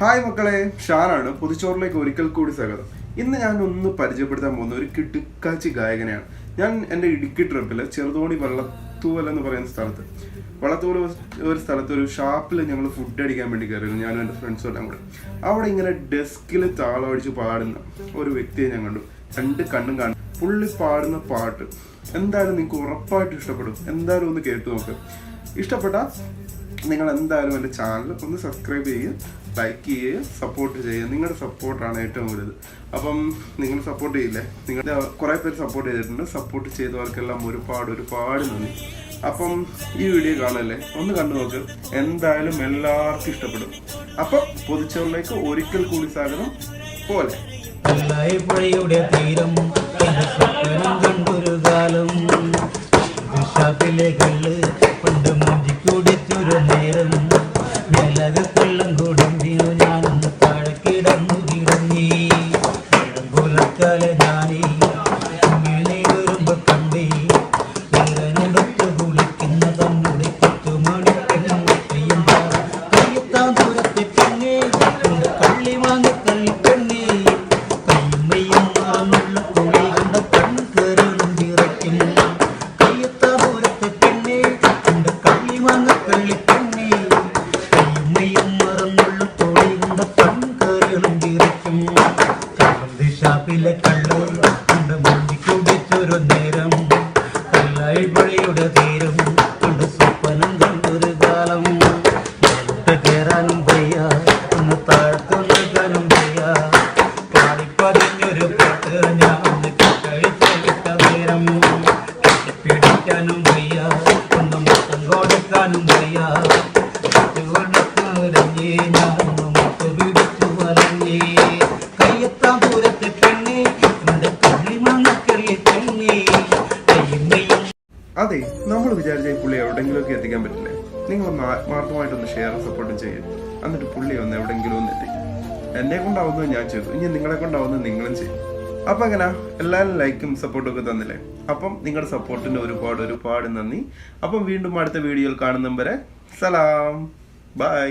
Hi മക്കളെ ഷാനാണ് പുതുച്ചോറിലേക്ക് ഒരിക്കൽ കൂടി സ്വാഗതം. ഇന്ന് ഞാൻ ഒന്ന് പരിചയപ്പെടുത്താൻ പോകുന്ന ഒരു കിടുക്കാച്ചി ഗായകനെയാണ്. ഞാൻ എന്റെ ഇടുക്കി ട്രിപ്പിൽ ചെറുതോണി വള്ളത്തൂവൽ എന്ന് പറയുന്ന സ്ഥലത്ത്. വള്ളത്തൂവൽ ഒരു സ്ഥലത്ത് ഒരു ഷാപ്പിൽ ഞങ്ങൾ ഫുഡ് അടിക്കാൻ വേണ്ടി കയറിയിരുന്നു ഞാനും എന്റെ ഫ്രണ്ട്സും എല്ലാം കൂടെ. അവിടെ ഇങ്ങനെ ഡെസ്കിൽ താളമടിച്ച് പാടുന്ന ഒരു വ്യക്തിയെ ഞാൻ കണ്ടു. രണ്ട് കണ്ണും കാണും പുള്ളി പാടുന്ന പാട്ട്. എന്തായാലും നിങ്ങൾക്ക് ഉറപ്പായിട്ട് ഇഷ്ടപ്പെടും. എന്തായാലും ഒന്ന് കേട്ടു നോക്ക്. ഇഷ്ടപ്പെട്ടാൽ നിങ്ങൾ എന്തായാലും എന്റെ ചാനൽ ഒന്ന് സബ്സ്ക്രൈബ് ചെയ്യുക ലൈക്ക് ചെയ്യുക സപ്പോർട്ട് ചെയ്യുക. നിങ്ങളുടെ സപ്പോർട്ടാണ് ഏറ്റവും വലുത്. അപ്പം നിങ്ങൾ സപ്പോർട്ട് ചെയ്യില്ലേ? നിങ്ങളുടെ കുറേ പേര് സപ്പോർട്ട് ചെയ്തിട്ടുണ്ട്. സപ്പോർട്ട് ചെയ്തവർക്കെല്ലാം ഒരുപാട് ഒരുപാട് നന്ദി. അപ്പം ഈ വീഡിയോ കാണല്ലേ? ഒന്ന് കണ്ടു നോക്ക്. എന്തായാലും എല്ലാവർക്കും ഇഷ്ടപ്പെടും. അപ്പം പൊതിച്ചോറിലേക്ക് ഒരിക്കൽ കൂടി സ്വാഗതം. പോലെ. പുഴയുടെ തീരം കണ്ടൊരു കാലം. മറന്നുള്ള കുളി കണ്ട കണ്ണുകേറും വിറയ്ക്കും കയ്യെത്താ എന്റെ കള്ളി വാങ്ങ കള്ളി കയ്യുമ്മയും മറന്നുള്ള കുളി കണ്ട കണ്ണുകേറും വിറയ്ക്കും ചമ്മന്തി ഷാപ്പിലെ കള്ള് കണ്ട് നേരം. കല്ലായി പുഴയുടെ തീരം കണ്ട് സ്വപ്നം കണ്ടൊരു കാലം. കേറാനും വയ്യ പിടിക്കാനും വയ്യ. ഒന്നും മൊത്തം കൊടുക്കാനും വയ്യ. ഞാൻ ഒന്ന് മൊത്തം പിടിച്ചു വരഞ്ഞേ. കയ്യെത്താൻ ദൂരത്തെ പെണ്ണേ എന്റെ കള്ളി മാങ്ങക്കള്ളി പെണ്ണേ അതെ നമ്മൾ വിചാരിച്ച പുള്ളി എവിടെങ്കിലുമൊക്കെ എത്തിക്കാൻ പറ്റില്ലേ? നിങ്ങളൊന്ന് ആത്മാർത്ഥമായിട്ടൊന്ന് ഷെയർ സപ്പോർട്ടും ചെയ്യും. എന്നിട്ട് പുള്ളി ഒന്ന് എവിടെങ്കിലും ഒന്ന് എത്തിക്കും എന്നെ കൊണ്ടാവുന്നത് ഞാൻ ചെയ്തു. ഇനി നിങ്ങളെ കൊണ്ടാവുന്നത് നിങ്ങളും ചെയ്യും. അപ്പൊ അങ്ങനെ എല്ലാവരും ലൈക്കും സപ്പോർട്ടും ഒക്കെ തന്നില്ലേ? അപ്പം നിങ്ങളുടെ സപ്പോർട്ടിന് ഒരുപാട് ഒരുപാട് നന്ദി. അപ്പം വീണ്ടും അടുത്ത വീഡിയോയിൽ കാണുന്നവരെ സലാം. ബൈ.